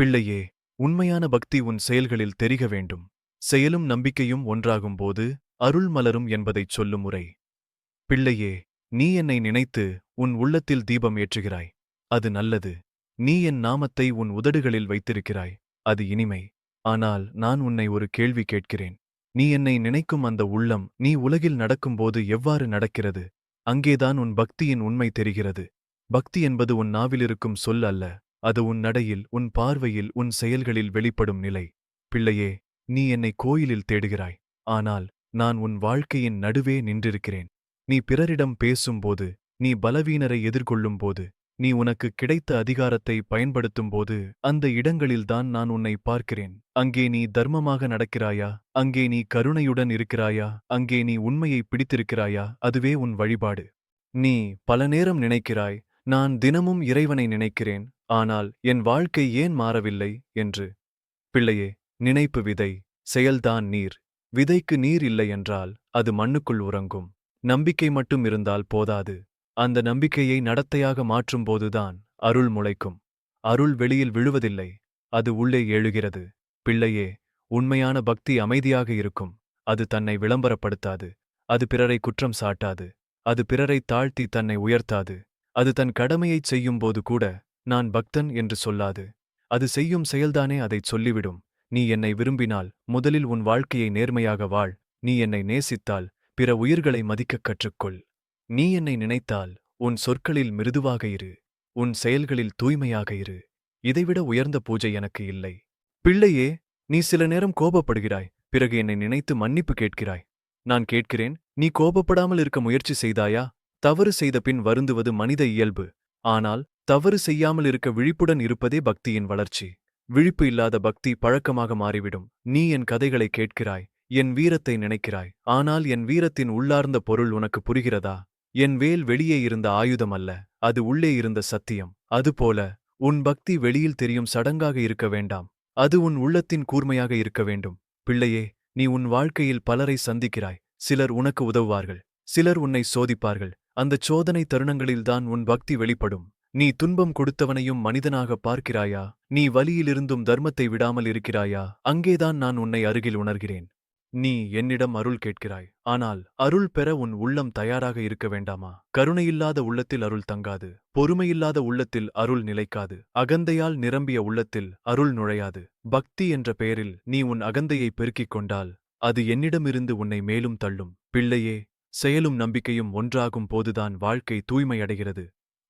பிள்ளையே உண்மையான பக்தி உன் செயல்களில் தெரிக வேண்டும். செயலும் நம்பிக்கையும் ஒன்றாகும்போது அருள் மலரும் என்பதைச் சொல்லும் முறை பிள்ளையே நீ என்னை நினைத்து உன் உள்ளத்தில் தீபம் ஏற்றுகிறாய். அது நல்லது. நீ என் நாமத்தை உன் உதடுகளில் வைத்திருக்கிறாய். அது இனிமை. ஆனால் நான் உன்னை ஒரு கேள்வி கேட்கிறேன். நீ என்னை நினைக்கும் அந்த உள்ளம் நீ உலகில் நடக்கும்போது எவ்வாறு நடக்கிறது? அங்கேதான் உன் பக்தியின் உண்மை தெரிகிறது. பக்தி என்பது உன் நாவிலிருக்கும் சொல் அல்ல. அது உன் நடையில் உன் பார்வையில் உன் செயல்களில் வெளிப்படும் நிலை. பிள்ளையே நீ என்னை கோயிலில் தேடுகிறாய். ஆனால் நான் உன் வாழ்க்கையின் நடுவே நின்றிருக்கிறேன். நீ பிறரிடம் பேசும்போது நீ பலவீனரை எதிர்கொள்ளும்போது நீ உனக்கு கிடைத்த அதிகாரத்தை பயன்படுத்தும்போது அந்த இடங்களில்தான் நான் உன்னை பார்க்கிறேன். அங்கே நீ தர்மமாக நடக்கிறாயா? அங்கே நீ கருணையுடன் இருக்கிறாயா? அங்கே நீ உண்மையை பிடித்திருக்கிறாயா? அதுவே உன் வழிபாடு. நீ பல நேரம் நினைக்கிறாய் நான் தினமும் இறைவனை நினைக்கிறேன் ஆனால் என் வாழ்க்கை ஏன் மாறவில்லை என்று? பிள்ளையே நினைப்பு விதை செயல்தான் நீர். விதைக்கு நீர் இல்லை என்றால் அது மண்ணுக்குள் உறங்கும். நம்பிக்கை மட்டும் இருந்தால் போதாது. அந்த நம்பிக்கையை நடத்தையாக மாற்றும்போதுதான் அருள் முளைக்கும். அருள் வெளியில் விழுவதில்லை அது உள்ளே எழுகிறது. பிள்ளையே உண்மையான பக்தி அமைதியாக இருக்கும். அது தன்னை விளம்பரப்படுத்தாது. அது பிறரை குற்றம் சாட்டாது. அது பிறரை தாழ்த்தி தன்னை உயர்த்தாது. அது தன் கடமையைச் செய்யும்போது கூட நான் பக்தன் என்று சொல்லாது. அது செய்யும் செயல்தானே அதைச் சொல்லிவிடும். நீ என்னை விரும்பினால் முதலில் உன் வாழ்க்கையை நேர்மையாக வாழ். நீ என்னை நேசித்தால் பிற உயிர்களை மதிக்கக் கற்றுக்கொள். நீ என்னை நினைத்தால் உன் சொற்களில் மிருதுவாக இரு. உன் செயல்களில் தூய்மையாக இரு. இதைவிட உயர்ந்த பூஜை எனக்கு இல்லை. பிள்ளையே நீ சில நேரம் கோபப்படுகிறாய். பிறகு என்னை நினைத்து மன்னிப்பு கேட்கிறாய். நான் கேட்கிறேன் நீ கோபப்படாமல் இருக்க முயற்சி செய்தாயா? தவறு செய்த பின் வருந்துவது மனித இயல்பு. ஆனால் தவறு செய்யாமல் இருக்க விழிப்புடன் இருப்பதே பக்தியின் வளர்ச்சி. விழிப்பு இல்லாத பக்தி பழக்கமாக மாறிவிடும். நீ என் கதைகளை கேட்கிறாய். என் வீரத்தை நினைக்கிறாய். ஆனால் என் வீரத்தின் உள்ளார்ந்த பொருள் உனக்கு புரிகிறதா? என் வேல் வெளியே இருந்த ஆயுதம் அல்ல. அது உள்ளே இருந்த சத்தியம். அதுபோல உன் பக்தி வெளியில் தெரியும் சடங்காக இருக்க வேண்டாம். அது உன் உள்ளத்தின் கூர்மையாக இருக்க வேண்டும். பிள்ளையே நீ உன் வாழ்க்கையில் பலரை சந்திக்கிறாய். சிலர் உனக்கு உதவுவார்கள். சிலர் உன்னை சோதிப்பார்கள். அந்தச் சோதனை தருணங்களில்தான் உன் பக்தி வெளிப்படும். நீ துன்பம் கொடுத்தவனையும் மனிதனாக பார்க்கிறாயா? நீ வலியிலிருந்தும் தர்மத்தை விடாமல் இருக்கிறாயா? அங்கேதான் நான் உன்னை அருகில் உணர்கிறேன். நீ என்னிடம் அருள் கேட்கிறாய். ஆனால் அருள் பெற உன் உள்ளம் தயாராக இருக்க வேண்டாமா? கருணையில்லாத உள்ளத்தில் அருள் தங்காது. பொறுமையில்லாத உள்ளத்தில் அருள் நிலைக்காது. அகந்தையால் நிரம்பிய உள்ளத்தில் அருள் நுழையாது. பக்தி என்ற பெயரில் நீ உன் அகந்தையை பெருக்கிக் கொண்டால் அது என்னிடமிருந்து உன்னை மேலும் தள்ளும். பிள்ளையே செயலும் நம்பிக்கையும் ஒன்றாகும் போதுதான் வாழ்க்கை தூய்மையடைகிறது.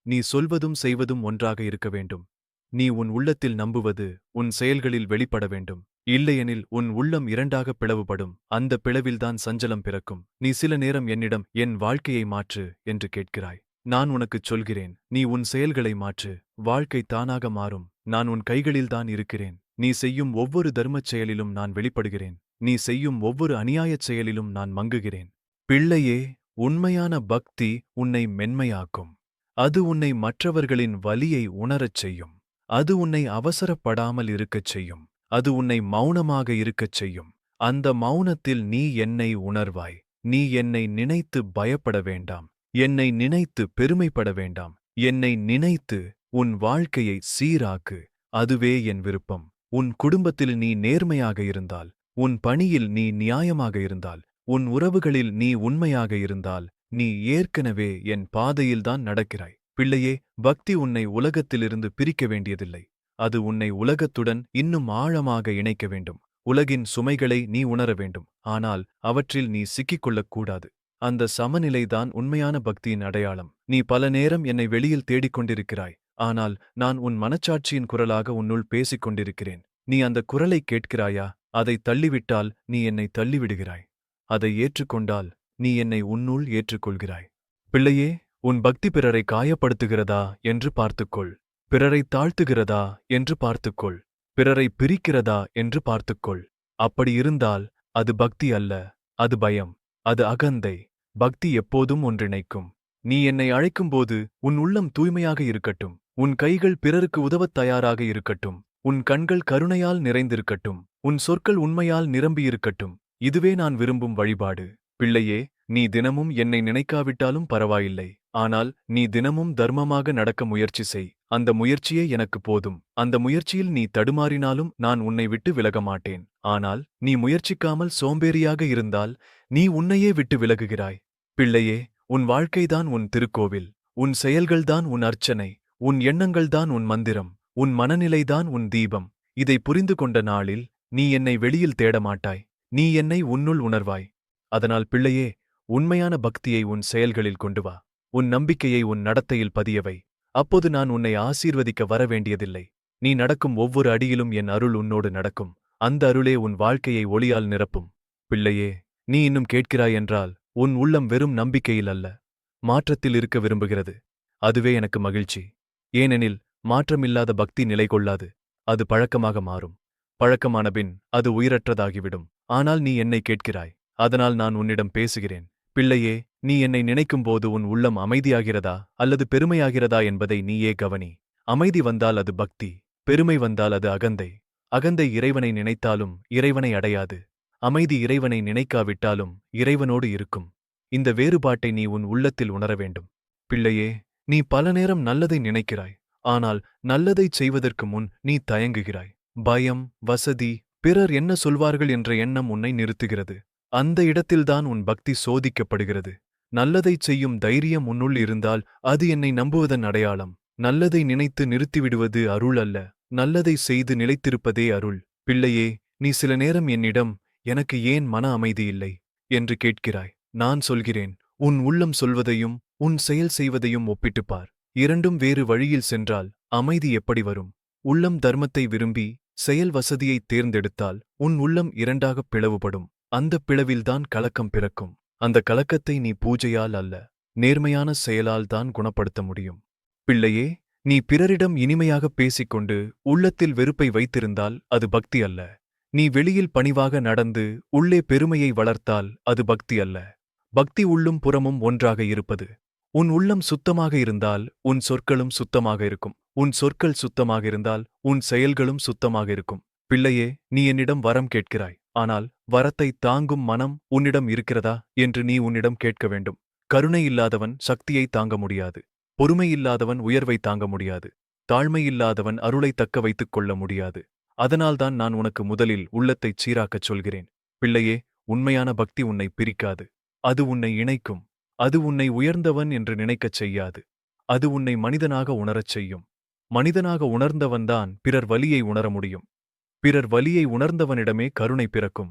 நீ சொல்வதும் செய்வதும் ஒன்றாக இருக்க வேண்டும். நீ உன் உள்ளத்தில் நம்புவது உன் செயல்களில் வெளிப்பட வேண்டும். இல்லையெனில் உன் உள்ளம் இரண்டாக பிளவுபடும். அந்த பிளவில்தான் சஞ்சலம் பிறக்கும். நீ சில நேரம் என்னிடம் என் வாழ்க்கையை மாற்று என்று கேட்கிறாய். நான் உனக்குச் சொல்கிறேன் நீ உன் செயல்களை மாற்று. வாழ்க்கை தானாக மாறும். நான் உன் கைகளில்தான் இருக்கிறேன். நீ செய்யும் ஒவ்வொரு தர்மச் செயலிலும் நான் வெளிப்படுகிறேன். நீ செய்யும் ஒவ்வொரு அநியாயச் செயலிலும் நான் மங்குகிறேன். பிள்ளையே உண்மையான பக்தி உன்னை மென்மையாக்கும். அது உன்னை மற்றவர்களின் வலியை உணரச் செய்யும். அது உன்னை அவசரப்படாமல் இருக்கச் செய்யும். அது உன்னை மௌனமாக இருக்கச் செய்யும். அந்த மௌனத்தில் நீ என்னை உணர்வாய். நீ என்னை நினைத்து பயப்பட வேண்டாம். என்னை நினைத்து பெருமைப்பட வேண்டாம். என்னை நினைத்து உன் வாழ்க்கையை சீராக்கு. அதுவே என் விருப்பம். உன் குடும்பத்தில் நீ நேர்மையாக இருந்தால். உன் பணியில் நீ நியாயமாக இருந்தால். உன் உறவுகளில் நீ உண்மையாக இருந்தால். நீ ஏற்கனவே என் பாதையில்தான் நடக்கிறாய். பிள்ளையே பக்தி உன்னை உலகத்திலிருந்து பிரிக்க வேண்டியதில்லை. அது உன்னை உலகத்துடன் இன்னும் ஆழமாக இணைக்க வேண்டும். உலகின் சுமைகளை நீ உணர வேண்டும். ஆனால் அவற்றில் நீ சிக்கிக்கொள்ளக் கூடாது. அந்த சமநிலைதான் உண்மையான பக்தியின் அடையாளம். நீ பல நேரம் என்னை வெளியில் தேடிக் கொண்டிருக்கிறாய். ஆனால் நான் உன் மனச்சாட்சியின் குரலாக உன்னுள் பேசிக் கொண்டிருக்கிறேன். நீ அந்த குரலை கேட்கிறாயா? அதை தள்ளிவிட்டால் நீ என்னை தள்ளிவிடுகிறாய். அதை ஏற்றுக்கொண்டால் நீ என்னை உன்னுள் ஏற்றுக்கொள்கிறாய். பிள்ளையே உன் பக்தி பிறரை காயப்படுத்துகிறதா என்று பார்த்துக்கொள். பிறரை தாழ்த்துகிறதா என்று பார்த்துக்கொள். பிறரை பிரிக்கிறதா என்று பார்த்துக்கொள். அப்படி இருந்தால் அது பக்தி அல்ல அது பயம் அது அகந்தை. பக்தி எப்போதும் ஒன்றிணைக்கும். நீ என்னை அழைக்கும்போது உன் உள்ளம் தூய்மையாக இருக்கட்டும். உன் கைகள் பிறருக்கு உதவத் தயாராக இருக்கட்டும். உன் கண்கள் கருணையால் நிறைந்திருக்கட்டும். உன் சொற்கள் உண்மையால் நிரம்பியிருக்கட்டும். இதுவே நான் விரும்பும் வழிபாடு. பிள்ளையே நீ தினமும் என்னை நினைக்காவிட்டாலும் பரவாயில்லை. ஆனால் நீ தினமும் தர்மமாக நடக்க முயற்சி செய். அந்த முயற்சியே எனக்கு போதும். அந்த முயற்சியில் நீ தடுமாறினாலும் நான் உன்னை விட்டு விலக மாட்டேன். ஆனால் நீ முயற்சிக்காமல் சோம்பேறியாக இருந்தால் நீ உன்னையே விட்டு விலகுகிறாய். பிள்ளையே உன் வாழ்க்கைதான் உன் திருக்கோவில். உன் செயல்கள்தான் உன் அர்ச்சனை. உன் எண்ணங்கள்தான் உன் மந்திரம். உன் மனநிலைதான் உன் தீபம். இதை புரிந்து கொண்ட நாளில் நீ என்னை வெளியில் தேட மாட்டாய் நீ என்னை உன்னுள் உணர்வாய். அதனால் பிள்ளையே உண்மையான பக்தியை உன் செயல்களில் கொண்டு வா. உன் நம்பிக்கையை உன் நடத்தையில் பதியவை. அப்போது நான் உன்னை ஆசீர்வதிக்க வரவேண்டியதில்லை. நீ நடக்கும் ஒவ்வொரு அடியிலும் என் அருள் உன்னோடு நடக்கும். அந்த அருளே உன் வாழ்க்கையை ஒளியால் நிரப்பும். பிள்ளையே நீ இன்னும் கேட்கிறாய் என்றால் உன் உள்ளம் வெறும் நம்பிக்கையில் அல்ல. மாற்றத்தில் இருக்க விரும்புகிறது. அதுவே எனக்கு மகிழ்ச்சி. ஏனெனில் மாற்றமில்லாத பக்தி நிலை கொள்ளாது அது பழக்கமாக மாறும். பழக்கமான பின் அது உயிரற்றதாகிவிடும். ஆனால் நீ என்னை கேட்கிறாய். அதனால் நான் உன்னிடம் பேசுகிறேன். பிள்ளையே நீ என்னை நினைக்கும்போது உன் உள்ளம் அமைதியாகிறதா அல்லது பெருமையாகிறதா என்பதை நீயே கவனி. அமைதி வந்தால் அது பக்தி பெருமை வந்தால் அது அகந்தை. அகந்தை இறைவனை நினைத்தாலும் இறைவனை அடையாது. அமைதி இறைவனை நினைக்காவிட்டாலும் இறைவனோடு இருக்கும். இந்த வேறுபாட்டை நீ உன் உள்ளத்தில் உணர வேண்டும். பிள்ளையே நீ பல நேரம் நல்லதை நினைக்கிறாய். ஆனால் நல்லதைச் செய்வதற்கு முன் நீ தயங்குகிறாய். பயம் வசதி பிறர் என்ன சொல்வார்கள் என்ற எண்ணம் உன்னை நிறுத்துகிறது. அந்த இடத்தில்தான் உன் பக்தி சோதிக்கப்படுகிறது. நல்லதைச் செய்யும் தைரியம் உன்னுள் இருந்தால் அது என்னை நம்புவதன் அடையாளம். நல்லதை நினைத்து நிறுத்திவிடுவது அருள் அல்ல. நல்லதை செய்து நிலைத்திருப்பதே அருள். பிள்ளையே நீ சில நேரம் என்னிடம் எனக்கு ஏன் மன அமைதி இல்லை என்று கேட்கிறாய். நான் சொல்கிறேன். உன் உள்ளம் சொல்வதையும் உன் செயல் செய்வதையும் ஒப்பிட்டுப் பார். இரண்டும் வேறு வழியில் சென்றால் அமைதி எப்படி வரும்? உள்ளம் தர்மத்தை விரும்பி செயல் வசதியைத் தேர்ந்தெடுத்தால் உன் உள்ளம் இரண்டாகப் பிளவுபடும். அந்தப் பிளவில்தான் கலக்கம் பிறக்கும். அந்த கலக்கத்தை நீ பூஜையால் அல்ல நேர்மையான செயலால் தான் குணப்படுத்த முடியும். பிள்ளையே நீ பிறரிடம் இனிமையாகப் பேசிக்கொண்டு உள்ளத்தில் வெறுப்பை வைத்திருந்தால் அது பக்தி அல்ல. நீ வெளியில் பணிவாக நடந்து உள்ளே பெருமையை வளர்த்தால் அது பக்தி அல்ல. பக்தி உள்ளும் புறமும் ஒன்றாக இருப்பது. உன் உள்ளம் சுத்தமாக இருந்தால் உன் சொற்களும் சுத்தமாக இருக்கும். உன் சொற்கள் சுத்தமாக இருந்தால் உன் செயல்களும் சுத்தமாக இருக்கும். பிள்ளையே நீ என்னிடம் வரம் கேட்கிறாய். ஆனால் வரத்தை தாங்கும் மனம் உன்னிடம் இருக்கிறதா என்று நீ உன்னிடம் கேட்க வேண்டும். கருணை இல்லாதவன் சக்தியை தாங்க முடியாது. பொறுமை இல்லாதவன் உயர்வை தாங்க முடியாது. தாழ்மை இல்லாதவன் அருளை தக்க வைத்துக் கொள்ள முடியாது. அதனால்தான் நான் உனக்கு முதலில் உள்ளத்தைச் சீராக்கச் சொல்கிறேன். பிள்ளையே உண்மையான பக்தி உன்னை பிரிக்காது. அது உன்னை இணைக்கும். அது உன்னை உயர்ந்தவன் என்று நினைக்கச் செய்யாது. அது உன்னை மனிதனாக உணரச் செய்யும். மனிதனாக உணர்ந்தவன்தான் பிறர் வலியை உணர முடியும். பிறர் வலியை உணர்ந்தவனிடமே கருணை பிறக்கும்.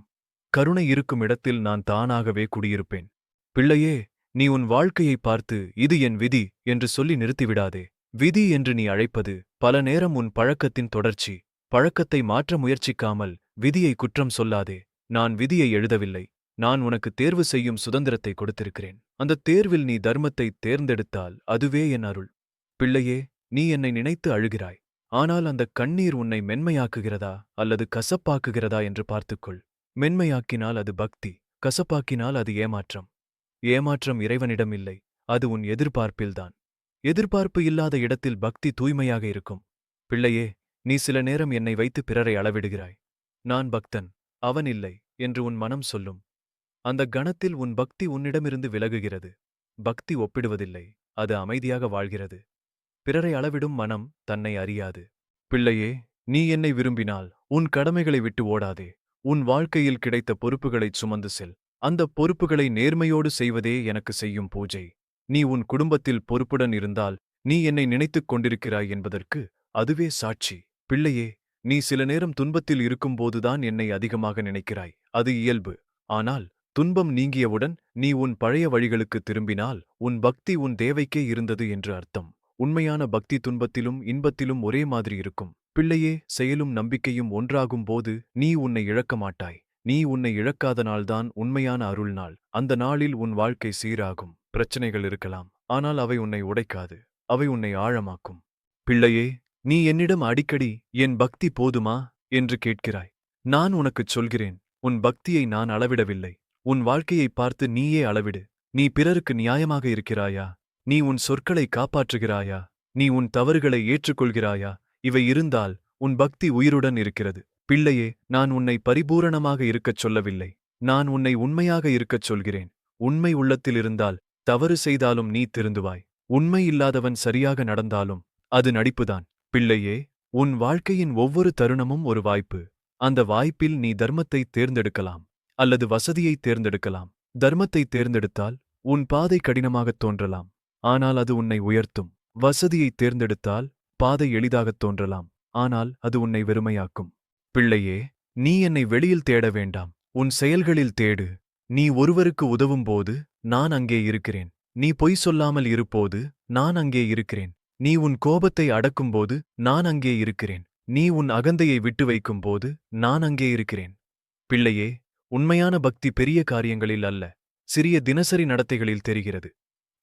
கருணை இருக்கும் இடத்தில் நான் தானாகவே குடியிருப்பேன். பிள்ளையே நீ உன் வாழ்க்கையை பார்த்து இது என் விதி என்று சொல்லி நிறுத்திவிடாதே. விதி என்று நீ அழைப்பது பல நேரம் உன் பழக்கத்தின் தொடர்ச்சி. பழக்கத்தை மாற்ற முயற்சிக்காமல் விதியை குற்றம் சொல்லாதே. நான் விதியை எழுதவில்லை. நான் உனக்கு தேர்வு செய்யும் சுதந்திரத்தை கொடுத்திருக்கிறேன். அந்த தேர்வில் நீ தர்மத்தை தேர்ந்தெடுத்தால் அதுவே என் அருள். பிள்ளையே நீ என்னை நினைத்து அழுகிறாய். ஆனால் அந்த கண்ணீர் உன்னை மென்மையாக்குகிறதா அல்லது கசப்பாக்குகிறதா என்று பார்த்துக்கொள். மென்மையாக்கினால் அது பக்தி கசப்பாக்கினால் அது ஏமாற்றம். ஏமாற்றம் இறைவனிடம் இல்லை அது உன் எதிர்பார்ப்பில்தான் எதிர்பார்ப்பு இல்லாத இடத்தில் பக்தி தூய்மையாக இருக்கும். பிள்ளையே நீ சில நேரம் என்னை வைத்து பிறரை அளவிடுகிறாய். நான் பக்தன் அவன் இல்லை என்று உன் மனம் சொல்லும். அந்த கணத்தில் உன் பக்தி உன்னிடமிருந்து விலகுகிறது. பக்தி ஒப்பிடுவதில்லை அது அமைதியாக வாழ்கிறது. பிறரை அளவிடும் மனம் தன்னை அறியாது. பிள்ளையே நீ என்னை விரும்பினால் உன் கடமைகளை விட்டு ஓடாதே. உன் வாழ்க்கையில் கிடைத்த பொறுப்புகளைச் சுமந்து செல். அந்த பொறுப்புகளை நேர்மையோடு செய்வதே எனக்கு செய்யும் பூஜை. நீ உன் குடும்பத்தில் பொறுப்புடன் இருந்தால் நீ என்னை நினைத்துக் கொண்டிருக்கிறாய் என்பதற்கு அதுவே சாட்சி. பிள்ளையே நீ சில நேரம் துன்பத்தில் இருக்கும்போதுதான் என்னை அதிகமாக நினைக்கிறாய். அது இயல்பு. ஆனால் துன்பம் நீங்கியவுடன் நீ உன் பழைய வழிகளுக்கு திரும்பினால் உன் பக்தி உன் தேவைக்கே இருந்தது என்று அர்த்தம். உண்மையான பக்தி துன்பத்திலும் இன்பத்திலும் ஒரே மாதிரி இருக்கும். பிள்ளையே செயலும் நம்பிக்கையும் ஒன்றாகும் போது நீ உன்னை இழக்க மாட்டாய். நீ உன்னை இழக்காத நாள்தான் உண்மையான அருள் நாள். அந்த நாளில் உன் வாழ்க்கை சீராகும். பிரச்சனைகள் இருக்கலாம். ஆனால் அவை உன்னை உடைக்காது. அவை உன்னை ஆழமாக்கும். பிள்ளையே நீ என்னிடம் அடிக்கடி என் பக்தி போதுமா? என்று கேட்கிறாய். நான் உனக்குச் சொல்கிறேன் உன் பக்தியை நான் அளவிடவில்லை. உன் வாழ்க்கையைப் பார்த்து நீயே அளவிடு. நீ பிறருக்கு நியாயமாக இருக்கிறாயா? நீ உன் சொற்களை காப்பாற்றுகிறாயா? நீ உன் தவறுகளை ஏற்றுக்கொள்கிறாயா? இவை இருந்தால் உன் பக்தி உயிருடன் இருக்கிறது. பிள்ளையே நான் உன்னை பரிபூரணமாக இருக்கச் சொல்லவில்லை. நான் உன்னை உண்மையாக இருக்கச் சொல்கிறேன். உண்மை உள்ளத்தில் இருந்தால் தவறு செய்தாலும் நீ திருந்துவாய். உண்மை இல்லாதவன் சரியாக நடந்தாலும் அது நடிப்புதான். பிள்ளையே உன் வாழ்க்கையின் ஒவ்வொரு தருணமும் ஒரு வாய்ப்பு. அந்த வாய்ப்பில் நீ தர்மத்தை தேர்ந்தெடுக்கலாம் அல்லது வசதியை தேர்ந்தெடுக்கலாம். தர்மத்தை தேர்ந்தெடுத்தால் உன் பாதை கடினமாகத் தோன்றலாம். ஆனால் அது உன்னை உயர்த்தும். வசதியை தேர்ந்தெடுத்தால் பாதை எளிதாகத் தோன்றலாம். ஆனால் அது உன்னை வெறுமையாக்கும். பிள்ளையே நீ என்னை வெளியில் தேட வேண்டாம். உன் செயல்களில் தேடு. நீ ஒருவருக்கு உதவும்போது நான் அங்கே இருக்கிறேன். நீ பொய் சொல்லாமல் இருப்போது நான் அங்கே இருக்கிறேன். நீ உன் கோபத்தை அடக்கும்போது நான் அங்கே இருக்கிறேன். நீ உன் அகந்தையை விட்டு வைக்கும்போது நான் அங்கே இருக்கிறேன். பிள்ளையே உண்மையான பக்தி பெரிய காரியங்களில் அல்ல. சிறிய தினசரி நடத்தைகளில் தெரிகிறது.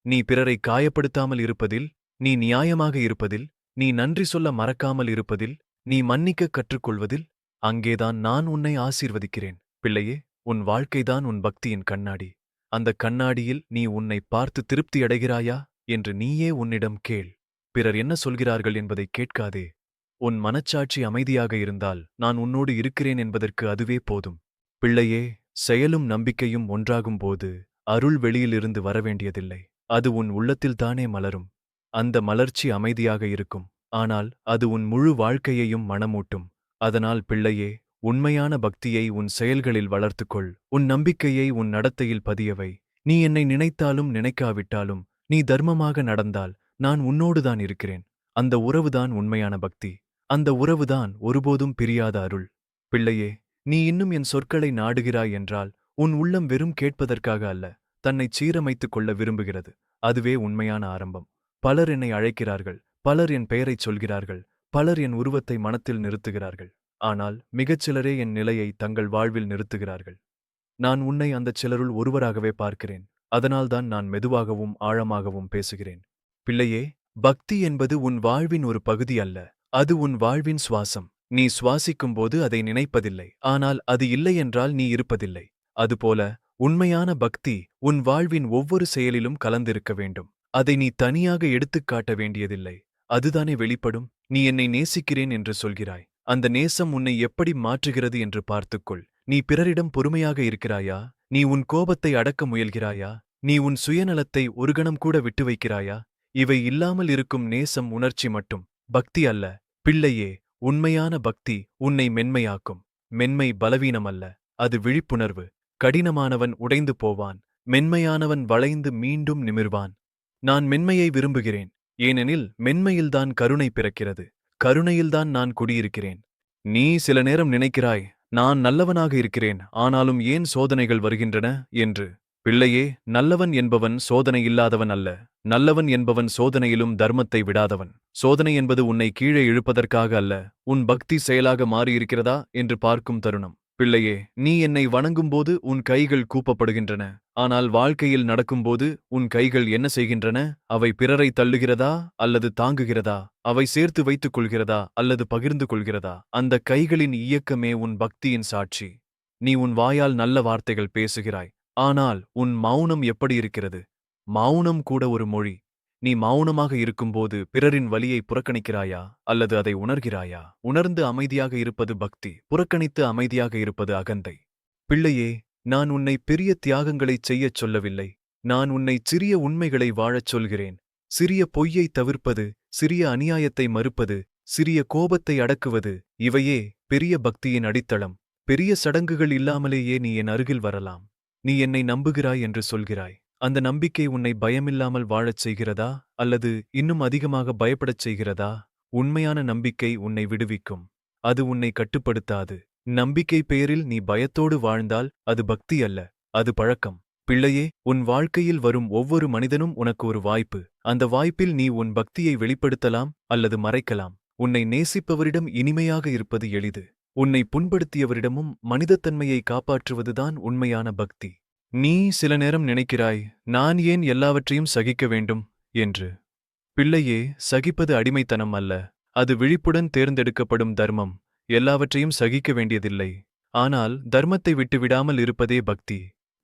நீ பிறரை காயப்படுத்தாமல் இருப்பதில் நீ நியாயமாக இருப்பதில் நீ நன்றி சொல்ல மறக்காமல் இருப்பதில் நீ மன்னிக்க கற்றுக்கொள்வதில் அங்கேதான் நான் உன்னை ஆசீர்வதிக்கிறேன். பிள்ளையே உன் வாழ்க்கைதான் உன் பக்தியின் கண்ணாடி. அந்த கண்ணாடியில் நீ உன்னை பார்த்து திருப்தி அடைகிறாயா என்று நீயே உன்னிடம் கேள். பிறர் என்ன சொல்கிறார்கள் என்பதை கேட்காதே. உன் மனச்சாட்சி அமைதியாக இருந்தால் நான் உன்னோடு இருக்கிறேன் என்பதற்கு அதுவே போதும். பிள்ளையே செயலும் நம்பிக்கையும் ஒன்றாகும்போது அருள் வெளியிலிருந்து வரவேண்டியதில்லை. அது உன் உள்ளத்தில்தானே மலரும். அந்த மலர்ச்சி அமைதியாக இருக்கும். ஆனால் அது உன் முழு வாழ்க்கையையும் மனமூட்டும். அதனால் பிள்ளையே உண்மையான பக்தியை உன் செயல்களில் வளர்த்துக்கொள். உன் நம்பிக்கையை உன் நடத்தையில் பதியவை. நீ என்னை நினைத்தாலும் நினைக்காவிட்டாலும் நீ தர்மமாக நடந்தால் நான் உன்னோடுதான் இருக்கிறேன். அந்த உறவுதான் உண்மையான பக்தி. அந்த உறவுதான் ஒருபோதும் பிரியாத அருள். பிள்ளையே நீ இன்னும் என் சொற்களை நாடுகிறாய் என்றால் உன் உள்ளம் வெறும் கேட்பதற்காக அல்ல. தன்னைச் சீரமைத்துக் கொள்ள விரும்புகிறது. அதுவே உண்மையான ஆரம்பம். பலர் என்னை அழைக்கிறார்கள். பலர் என் பெயரைச் சொல்கிறார்கள். பலர் என் உருவத்தை மனத்தில் நிறுத்துகிறார்கள். ஆனால் மிகச்சிலரே என் நிலையை தங்கள் வாழ்வில் நிறுத்துகிறார்கள். நான் உன்னை அந்தச் சிலருள் ஒருவராகவே பார்க்கிறேன். அதனால்தான் நான் மெதுவாகவும் ஆழமாகவும் பேசுகிறேன். பிள்ளையே பக்தி என்பது உன் வாழ்வின் ஒரு பகுதி அல்ல. அது உன் வாழ்வின் சுவாசம். நீ சுவாசிக்கும்போது அதை நினைப்பதில்லை. ஆனால் அது இல்லையென்றால் நீ இருப்பதில்லை. அதுபோல உண்மையான பக்தி உன் வாழ்வின் ஒவ்வொரு செயலிலும் கலந்திருக்க வேண்டும். அதை நீ தனியாக எடுத்துக் காட்ட வேண்டியதில்லை. அதுதானே வெளிப்படும். நீ என்னை நேசிக்கிறேன் என்று சொல்கிறாய். அந்த நேசம் உன்னை எப்படி மாற்றுகிறது என்று பார்த்துக்கொள். நீ பிறரிடம் பொறுமையாக இருக்கிறாயா? நீ உன் கோபத்தை அடக்க முயல்கிறாயா? நீ உன் சுயநலத்தை ஒரு கணம் கூட விட்டு வைக்கிறாயா? இவை இல்லாமல் இருக்கும் நேசம் உணர்ச்சி மட்டும். பக்தி அல்ல. பிள்ளையே உண்மையான பக்தி உன்னை மென்மையாக்கும். மென்மை பலவீனமல்ல. அது விழிப்புணர்வு. கடினமானவன் உடைந்து போவான் மென்மையானவன் வளைந்து மீண்டும் நிமிர்வான். நான் மென்மையை விரும்புகிறேன் ஏனெனில் மென்மையில்தான் கருணை பிறக்கிறது கருணையில்தான் நான் குடியிருக்கிறேன். நீ சில நேரம் நினைக்கிறாய் நான் நல்லவனாக இருக்கிறேன் ஆனாலும் ஏன் சோதனைகள் வருகின்றன? என்று. பிள்ளையே நல்லவன் என்பவன் சோதனை இல்லாதவன் அல்ல நல்லவன் என்பவன் சோதனையிலும் தர்மத்தை விடாதவன். சோதனை என்பது உன்னை கீழே இழுப்பதற்காக அல்ல உன் பக்தி செயலாக மாறியிருக்கிறதா? என்று பார்க்கும் தருணம். பிள்ளையே நீ என்னை வணங்கும்போது உன் கைகள் கூப்பப்படுகின்றன. ஆனால் வாழ்க்கையில் நடக்கும்போது உன் கைகள் என்ன செய்கின்றன? அவை பிறரை தள்ளுகிறதா அல்லது தாங்குகிறதா? அவை சேர்த்து வைத்துக் கொள்கிறதா அல்லது பகிர்ந்து கொள்கிறதா? அந்த கைகளின் இயக்கமே உன் பக்தியின் சாட்சி. நீ உன் வாயால் நல்ல வார்த்தைகள் பேசுகிறாய். ஆனால் உன் மௌனம் எப்படி இருக்கிறது? மௌனம் கூட ஒரு மொழி. நீ மௌனமாக இருக்கும்போது பிறரின் வலியை புறக்கணிக்கிறாயா? அல்லது அதை உணர்கிறாயா? உணர்ந்து அமைதியாக இருப்பது பக்தி புறக்கணித்து அமைதியாக இருப்பது அகந்தை. பிள்ளையே நான் உன்னை பெரிய தியாகங்களைச் செய்யச் சொல்லவில்லை. நான் உன்னை சிறிய உண்மைகளை வாழச் சொல்கிறேன். சிறிய பொய்யை தவிர்ப்பது சிறிய அநியாயத்தை மறுப்பது சிறிய கோபத்தை அடக்குவது இவையே பெரிய பக்தியின் அடித்தளம். பெரிய சடங்குகள் இல்லாமலேயே நீ என் அருகில் வரலாம். நீ என்னை நம்புகிறாய் என்று சொல்கிறாய். அந்த நம்பிக்கை உன்னை பயமில்லாமல் வாழச் செய்கிறதா? அல்லது இன்னும் அதிகமாக பயப்படச் செய்கிறதா? உண்மையான நம்பிக்கை உன்னை விடுவிக்கும். அது உன்னை கட்டுப்படுத்தாது. நம்பிக்கை பெயரில் நீ பயத்தோடு வாழ்ந்தால் அது பக்தி அல்ல அது பழக்கம். பிள்ளையே உன் வாழ்க்கையில் வரும் ஒவ்வொரு மனிதனும் உனக்கு ஒரு வாய்ப்பு. அந்த வாய்ப்பில் நீ உன் பக்தியை வெளிப்படுத்தலாம் அல்லது மறைக்கலாம். உன்னை நேசிப்பவரிடம் இனிமையாக இருப்பது எளிது. உன்னை புண்படுத்தியவரிடமும் மனிதத்தன்மையை காப்பாற்றுவதுதான் உண்மையான பக்தி. நீ சில நேரம் நினைக்கிறாய் நான் ஏன் எல்லாவற்றையும் சகிக்க வேண்டும்? என்று. பிள்ளையே சகிப்பது அடிமைத்தனம் அல்ல. அது விழிப்புடன் தேர்ந்தெடுக்கப்படும் தர்மம். எல்லாவற்றையும் சகிக்க வேண்டியதில்லை. ஆனால் தர்மத்தை விட்டு விடாமல் இருப்பதே பக்தி.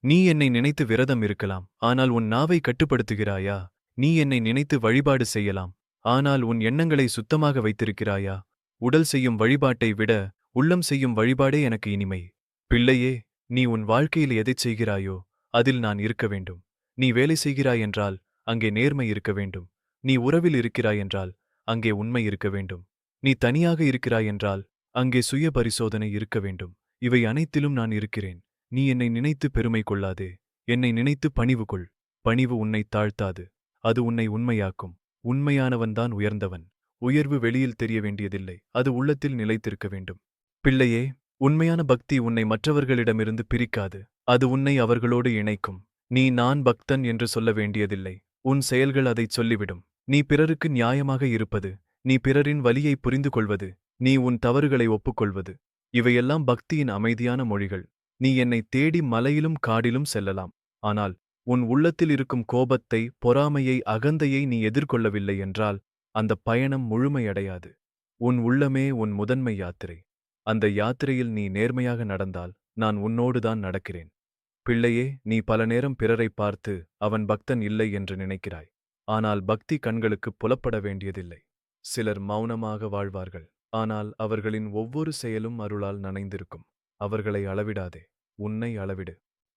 நீ என்னை நினைத்து விரதம் இருக்கலாம். ஆனால் உன் நாவை கட்டுப்படுத்துகிறாயா? நீ என்னை நினைத்து வழிபாடு செய்யலாம். ஆனால் உன் எண்ணங்களை சுத்தமாக வைத்திருக்கிறாயா? உடல் செய்யும் வழிபாட்டை விட உள்ளம் செய்யும் வழிபாடே எனக்கு இனிமை. பிள்ளையே நீ உன் வாழ்க்கையில் எதைச் செய்கிறாயோ அதில் நான் இருக்க வேண்டும். நீ வேலை செய்கிறாய் என்றால் அங்கே நேர்மை இருக்க வேண்டும். நீ உறவில் இருக்கிறாய் என்றால் அங்கே உண்மை இருக்க வேண்டும். நீ தனியாக இருக்கிறாய் என்றால் அங்கே சுய பரிசோதனை இருக்க வேண்டும். இவை அனைத்திலும் நான் இருக்கிறேன். நீ என்னை நினைத்து பெருமை கொள்ளாதே. என்னை நினைத்து பணிவு கொள். பணிவு உன்னை தாழ்த்தாது. அது உன்னை உண்மையாக்கும். உண்மையானவன்தான் உயர்ந்தவன். உயர்வு வெளியில் தெரிய வேண்டியதில்லை. அது உள்ளத்தில் நிலைத்திருக்க வேண்டும். பிள்ளையே உண்மையான பக்தி உன்னை மற்றவர்களிடமிருந்து பிரிக்காது. அது உன்னை அவர்களோடு இணைக்கும். நீ நான் பக்தன் என்று சொல்ல வேண்டியதில்லை. உன் செயல்கள் அதைச் சொல்லிவிடும். நீ பிறருக்கு நியாயமாக இருப்பது. நீ பிறரின் வலியை புரிந்து கொள்வது நீ உன் தவறுகளை ஒப்புக்கொள்வது. இவையெல்லாம் பக்தியின் அமைதியான மொழிகள். நீ என்னை தேடி மலையிலும் காடிலும் செல்லலாம். ஆனால் உன் உள்ளத்தில் இருக்கும் கோபத்தை பொறாமையை அகந்தையை நீ எதிர்கொள்ளவில்லை என்றால் அந்த பயணம் முழுமையடையாது. உன் உள்ளமே உன் முதன்மை யாத்திரை. அந்த யாத்திரையில் நீ நேர்மையாக நடந்தால் நான் உன்னோடுதான் நடக்கிறேன். பிள்ளையே நீ பல நேரம் பிறரை பார்த்து அவன் பக்தன் இல்லை என்று நினைக்கிறாய். ஆனால் பக்தி கண்களுக்கு புலப்பட வேண்டியதில்லை. சிலர் மௌனமாக வாழ்வார்கள். ஆனால் அவர்களின் ஒவ்வொரு செயலும் அருளால் நனைந்திருக்கும். அவர்களை அளவிடாதே உன்னை அளவிடு.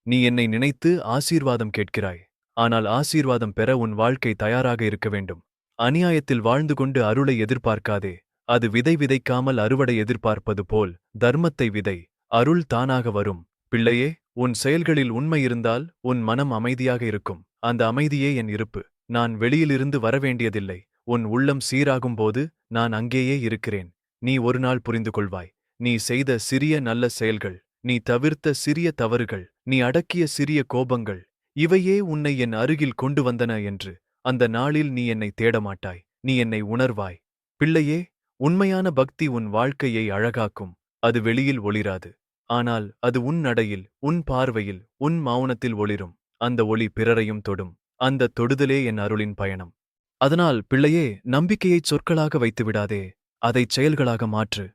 நீ என்னை நினைத்து ஆசீர்வாதம் கேட்கிறாய். ஆனால் ஆசீர்வாதம் பெற உன் வாழ்க்கை தயாராக இருக்க வேண்டும். அநியாயத்தில் வாழ்ந்து கொண்டு அருளை எதிர்பார்க்காதே. அது விதை விதைக்காமல் அறுவடை எதிர்பார்ப்பது போல் தர்மத்தை விதை அருள் தானாக வரும். பிள்ளையே உன் செயல்களில் உண்மை இருந்தால் உன் மனம் அமைதியாக இருக்கும். அந்த அமைதியே என் இருப்பு. நான் வெளியிலிருந்து வரவேண்டியதில்லை. உன் உள்ளம் சீராகும்போது நான் அங்கேயே இருக்கிறேன். நீ ஒரு நாள் புரிந்து கொள்வாய் நீ செய்த சிறிய நல்ல செயல்கள் நீ தவிர்த்த சிறிய தவறுகள் நீ அடக்கிய சிறிய கோபங்கள் இவையே உன்னை என் அருகில் கொண்டு வந்தன என்று அந்த நாளில் நீ என்னை தேடமாட்டாய். நீ என்னை உணர்வாய். பிள்ளையே உண்மையான பக்தி உன் வாழ்க்கையை அழகாக்கும் அது வெளியில் ஒளிராது. ஆனால் அது உன் நடையில் உன் பார்வையில் உன் மௌனத்தில் ஒளிரும். அந்த ஒளி பிறரையும் தொடும். அந்த தொடுதலே என் அருளின் பயணம். அதனால் பிள்ளையே நம்பிக்கையைச் சொற்களாக வைத்துவிடாதே. அதைச் செயல்களாக மாற்று.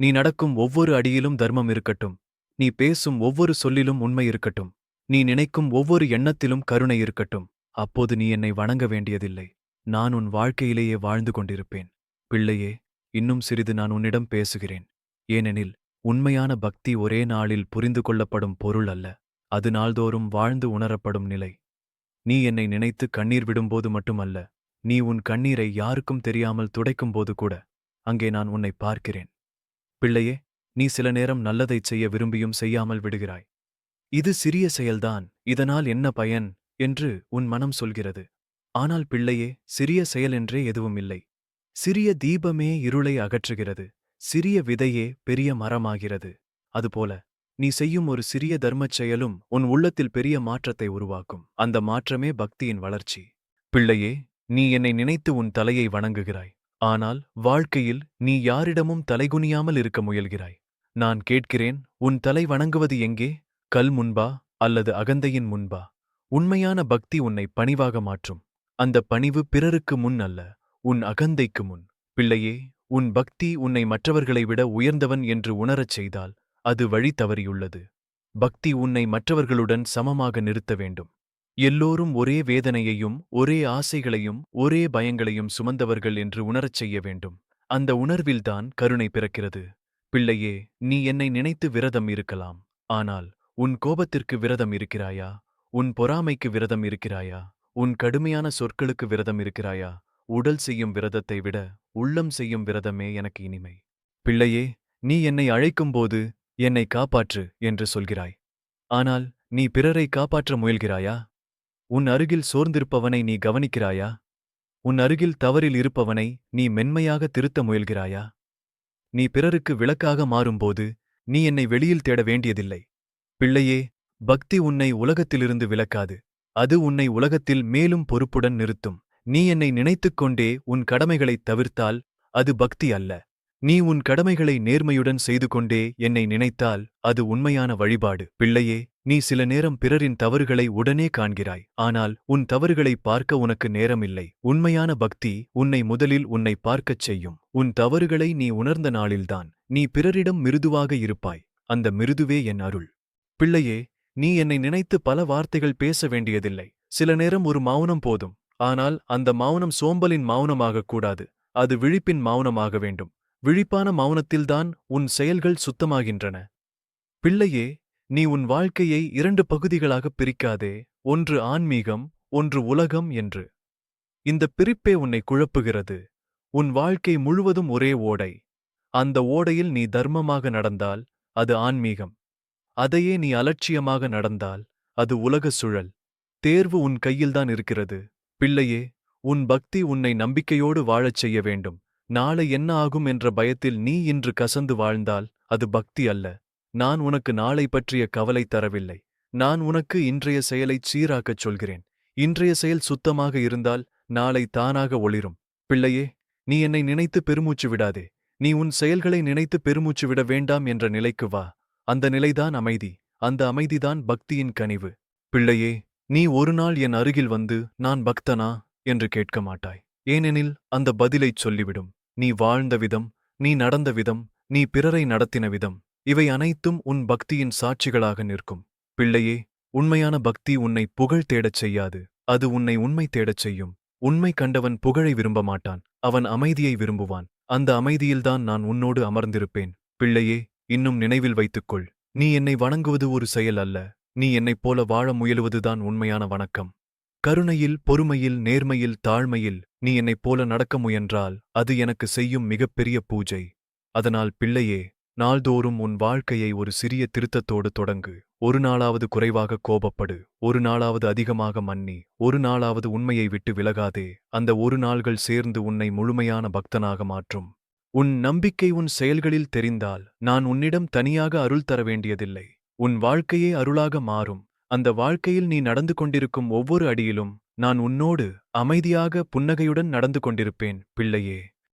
நீ நடக்கும் ஒவ்வொரு அடியிலும் தர்மம் இருக்கட்டும். நீ பேசும் ஒவ்வொரு சொல்லிலும் உண்மை இருக்கட்டும். நீ நினைக்கும் ஒவ்வொரு எண்ணத்திலும் கருணை இருக்கட்டும். அப்போது நீ என்னை வணங்க வேண்டியதில்லை. நான் உன் வாழ்க்கையிலேயே வாழ்ந்து கொண்டிருப்பேன். பிள்ளையே இன்னும் சிறிது நான் உன்னிடம் பேசுகிறேன். ஏனெனில் உண்மையான பக்தி ஒரே நாளில் புரிந்து கொள்ளப்படும் பொருள் அல்ல. அது நாள்தோறும் வாழ்ந்து உணரப்படும் நிலை. நீ என்னை நினைத்து கண்ணீர் விடும்போது மட்டுமல்ல நீ உன் கண்ணீரை யாருக்கும் தெரியாமல் துடைக்கும்போது கூட அங்கே நான் உன்னை பார்க்கிறேன். பிள்ளையே நீ சில நேரம் நல்லதைச் செய்ய விரும்பியும் செய்யாமல் விடுகிறாய். இது சிறிய செயல்தான் இதனால் என்ன பயன்? என்று உன் மனம் சொல்கிறது. ஆனால் பிள்ளையே சிறிய செயல் என்றே எதுவும் இல்லை. சிறிய தீபமே இருளை அகற்றுகிறது சிறிய விதையே பெரிய மரமாகிறது. அதுபோல நீ செய்யும் ஒரு சிறிய தர்மச் செயலும் உன் உள்ளத்தில் பெரிய மாற்றத்தை உருவாக்கும். அந்த மாற்றமே பக்தியின் வளர்ச்சி. பிள்ளையே நீ என்னை நினைத்து உன் தலையை வணங்குகிறாய். ஆனால் வாழ்க்கையில் நீ யாரிடமும் தலைகுனியாமல் இருக்க முயல்கிறாய். நான் கேட்கிறேன் உன் தலை வணங்குவது எங்கே? கல் முன்பா அல்லது அகந்தையின் முன்பா? உண்மையான பக்தி உன்னை பணிவாக மாற்றும். அந்த பணிவு பிறருக்கு முன் அல்ல. உன் அகந்தைக்கு முன். பிள்ளையே உன் பக்தி உன்னை மற்றவர்களை விட உயர்ந்தவன் என்று உணரச் செய்தால் அது வழி தவறியுள்ளது. பக்தி உன்னை மற்றவர்களுடன் சமமாக நிறுத்த வேண்டும். எல்லோரும் ஒரே வேதனையையும் ஒரே ஆசைகளையும் ஒரே பயங்களையும் சுமந்தவர்கள் என்று உணரச் செய்ய வேண்டும். அந்த உணர்வில்தான் கருணை பிறக்கிறது. பிள்ளையே நீ என்னை நினைத்து விரதம் இருக்கலாம். ஆனால் உன் கோபத்திற்கு விரதம் இருக்கிறாயா? உன் பொறாமைக்கு விரதம் இருக்கிறாயா? உன் கடுமையான சொற்களுக்கு விரதம் இருக்கிறாயா? உடல் செய்யும் விரதத்தை விட உள்ளம் செய்யும் விரதமே எனக்கு இனிமை. பிள்ளையே நீ என்னை அழைக்கும்போது என்னை காப்பாற்று என்று சொல்கிறாய். ஆனால் நீ பிறரை காப்பாற்ற முயல்கிறாயா? உன் அருகில் சோர்ந்திருப்பவனை நீ கவனிக்கிறாயா? உன் அருகில் தவறில் இருப்பவனை நீ மென்மையாக திருத்த முயல்கிறாயா? நீ பிறருக்கு விளக்காக மாறும்போது நீ என்னை வெளியில் தேட வேண்டியதில்லை. பிள்ளையே பக்தி உன்னை உலகத்திலிருந்து விலக்காது அது உன்னை உலகத்தில் மேலும் பொறுப்புடன் நிறுத்தும். நீ என்னை நினைத்துக் கொண்டே உன் கடமைகளைத் தவிர்த்தால் அது பக்தி அல்ல. நீ உன் கடமைகளை நேர்மையுடன் செய்து கொண்டே என்னை நினைத்தால் அது உண்மையான வழிபாடு. பிள்ளையே நீ சில நேரம் பிறரின் தவறுகளை உடனே காண்கிறாய். ஆனால் உன் தவறுகளை பார்க்க உனக்கு நேரமில்லை. உண்மையான பக்தி உன்னை முதலில் உன்னை பார்க்கச் செய்யும். உன் தவறுகளை நீ உணர்ந்த நாளில்தான் நீ பிறரிடம் மிருதுவாக இருப்பாய். அந்த மிருதுவே என் அருள். பிள்ளையே நீ என்னை நினைத்து பல வார்த்தைகள் பேச வேண்டியதில்லை. சில நேரம் ஒரு மௌனம் போதும். ஆனால் அந்த மௌனம் சோம்பலின் மௌனமாகக் கூடாது. அது விழிப்பின் மௌனமாக வேண்டும். விழிப்பான மௌனத்தில்தான் உன் செயல்கள் சுத்தமாகின்றன. பிள்ளையே நீ உன் வாழ்க்கையை இரண்டு பகுதிகளாக பிரிக்காதே. ஒன்று ஆன்மீகம் ஒன்று உலகம் என்று. இந்த பிரிப்பே உன்னை குழப்புகிறது. உன் வாழ்க்கை முழுவதும் ஒரே ஓடை. அந்த ஓடையில் நீ தர்மமாக நடந்தால் அது ஆன்மீகம். அதையே நீ அலட்சியமாக நடந்தால் அது உலக சுழல். தேர்வு உன் கையில்தான் இருக்கிறது. பிள்ளையே உன் பக்தி உன்னை நம்பிக்கையோடு வாழச் செய்ய வேண்டும். நாளை என்ன ஆகும் என்ற பயத்தில் நீ இன்று கசந்து வாழ்ந்தால் அது பக்தி அல்ல. நான் உனக்கு நாளை பற்றிய கவலை தரவில்லை. நான் உனக்கு இன்றைய செயலைச் சீராக்கச் சொல்கிறேன். இன்றைய செயல் சுத்தமாக இருந்தால் நாளை தானாக ஒளிரும். பிள்ளையே நீ என்னை நினைத்து பெருமூச்சு விடாதே. நீ உன் செயல்களை நினைத்து பெருமூச்சு விட வேண்டாம் என்ற நிலைக்கு வா. அந்த நிலைதான் அமைதி. அந்த அமைதிதான் பக்தியின் கனிவு. பிள்ளையே நீ ஒரு நாள் என் அருகில் வந்து நான் பக்தனா? என்று கேட்க மாட்டாய். ஏனெனில் அந்த பதிலைச் சொல்லிவிடும். நீ வாழ்ந்த விதம் நீ நடந்த விதம் நீ பிறரை நடத்தின விதம் இவை அனைத்தும் உன் பக்தியின் சாட்சிகளாக நிற்கும். பிள்ளையே உண்மையான பக்தி உன்னை புகழ் தேடச் செய்யாது. அது உன்னை உண்மை தேடச் செய்யும். உண்மை கண்டவன் புகழை விரும்ப மாட்டான். அவன் அமைதியை விரும்புவான். அந்த அமைதியில்தான் நான் உன்னோடு அமர்ந்திருப்பேன். பிள்ளையே இன்னும் நினைவில் வைத்துக்கொள். நீ என்னை வணங்குவது ஒரு செயல் அல்ல. நீ என்னைப் போல வாழ முயலுவதுதான் உண்மையான வணக்கம். கருணையில் பொறுமையில் நேர்மையில் தாழ்மையில் நீ என்னைப் போல நடக்க முயன்றால் அது எனக்கு செய்யும் மிகப்பெரிய பூஜை. அதனால் பிள்ளையே நாள்தோறும் உன் வாழ்க்கையை ஒரு சிறிய திருத்தத்தோடு தொடங்கு. ஒரு நாளாவது குறைவாக கோபப்படு. ஒரு நாளாவது அதிகமாக மன்னி. ஒரு நாளாவது உண்மையை விட்டு விலகாதே. அந்த ஒரு நாள்கள் சேர்ந்து உன்னை முழுமையான பக்தனாக மாற்றும். உன் நம்பிக்கை உன் செயல்களில் தெரிந்தால் நான் உன்னிடம் தனியாக அருள் தர வேண்டியதில்லை. உன் வாழ்க்கையே அருளாக மாறும். அந்த வாழ்க்கையில் நீ நடந்து கொண்டிருக்கும் ஒவ்வொரு அடியிலும் நான் உன்னோடு அமைதியாக புன்னகையுடன் நடந்து கொண்டிருப்பேன் பிள்ளையே.